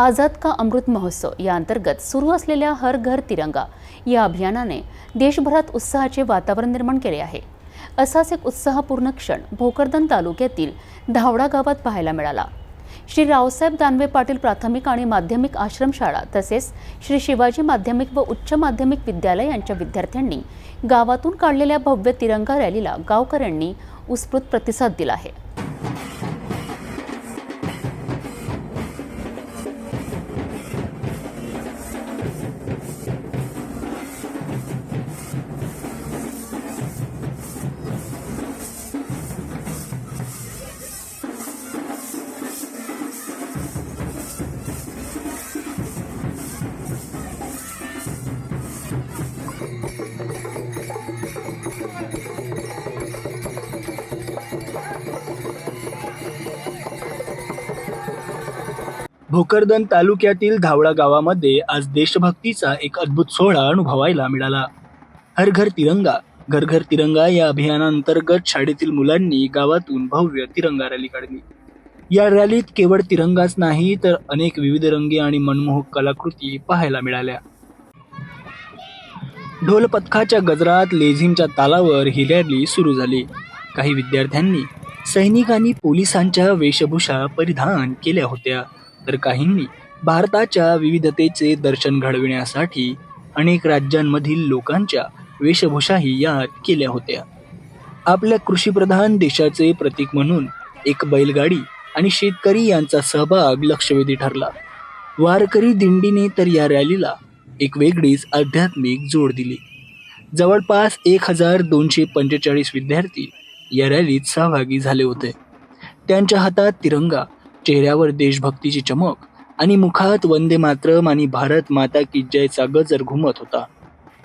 आझाद का अमृत महोत्सव या अंतर्गत सुरू असलेल्या हर घर तिरंगा या अभियानाने देशभरात उत्साहाचे वातावरण निर्माण केले आहे. असाच एक उत्साहपूर्ण क्षण भोकरदन तालुक्यातील धावडा गावात पाहायला मिळाला. श्री रावसाहेब दानवे पाटील प्राथमिक आणि माध्यमिक आश्रमशाळा तसेच श्री शिवाजी माध्यमिक व उच्च माध्यमिक विद्यालय यांच्या विद्यार्थ्यांनी गावातून काढलेल्या भव्य तिरंगा रॅलीला गावकऱ्यांनी उत्स्फूर्त प्रतिसाद दिला आहे. भोकरदन तालुक्यातील धावडा गावामध्ये आज देशभक्तीचा एक अद्भुत सोहळा अनुभवायला मिळाला. हर घर तिरंगा घर घर तिरंगा या अभियानांतर्गत शाळेतील मुलांनी गावातून भव्य तिरंगा रॅली काढली. या रॅलीत केवळ तिरंगाच नाही तर अनेक विविध रंगी आणि मनमोहक कलाकृती पाहायला मिळाल्या. ढोलपथकाच्या गजरात लेझिमच्या तालावर ही रॅली सुरू झाली. काही विद्यार्थ्यांनी सैनिक आणि पोलिसांच्या वेशभूषा परिधान केल्या होत्या. तर काहींनी भारताच्या विविधतेचे दर्शन घडविण्यासाठी अनेक राज्यांमधील लोकांच्या वेशभूषाही यात केल्या होत्या. आपल्या कृषीप्रधान देशाचे प्रतीक म्हणून एक बैलगाडी आणि शेतकरी यांचा सहभाग लक्षवेधी ठरला. वारकरी दिंडीने तर या रॅलीला एक वेगळीच आध्यात्मिक जोड दिली. जवळपास एक हजार दोनशे पंचेचाळीस विद्यार्थी या रॅलीत सहभागी झाले होते. त्यांच्या हातात तिरंगा चेहऱ्यावर देशभक्तीची चमक आणि मुखात वंदे मातरम आणि भारत माता की जयचा गजर घुमत होता.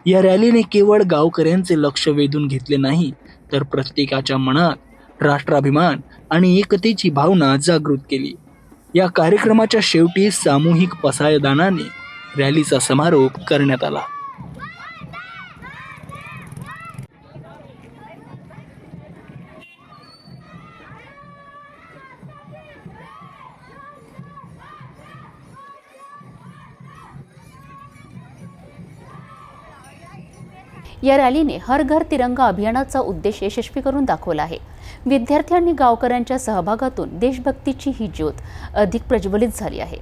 या रॅलीने केवळ गावकऱ्यांचे लक्ष वेधून घेतले नाही तर प्रत्येकाच्या मनात राष्ट्राभिमान आणि एकतेची भावना जागृत केली. या कार्यक्रमाच्या शेवटी सामूहिक पसायदानाने रॅलीचा समारोप करण्यात आला. या रॅलीने हर घर तिरंगा अभियानाचा उद्देश यशस्वी करून दाखवला आहे. विद्यार्थी आणि गावकऱ्यांच्या सहभागातून देशभक्तीची ही ज्योत अधिक प्रज्वलित झाली आहे.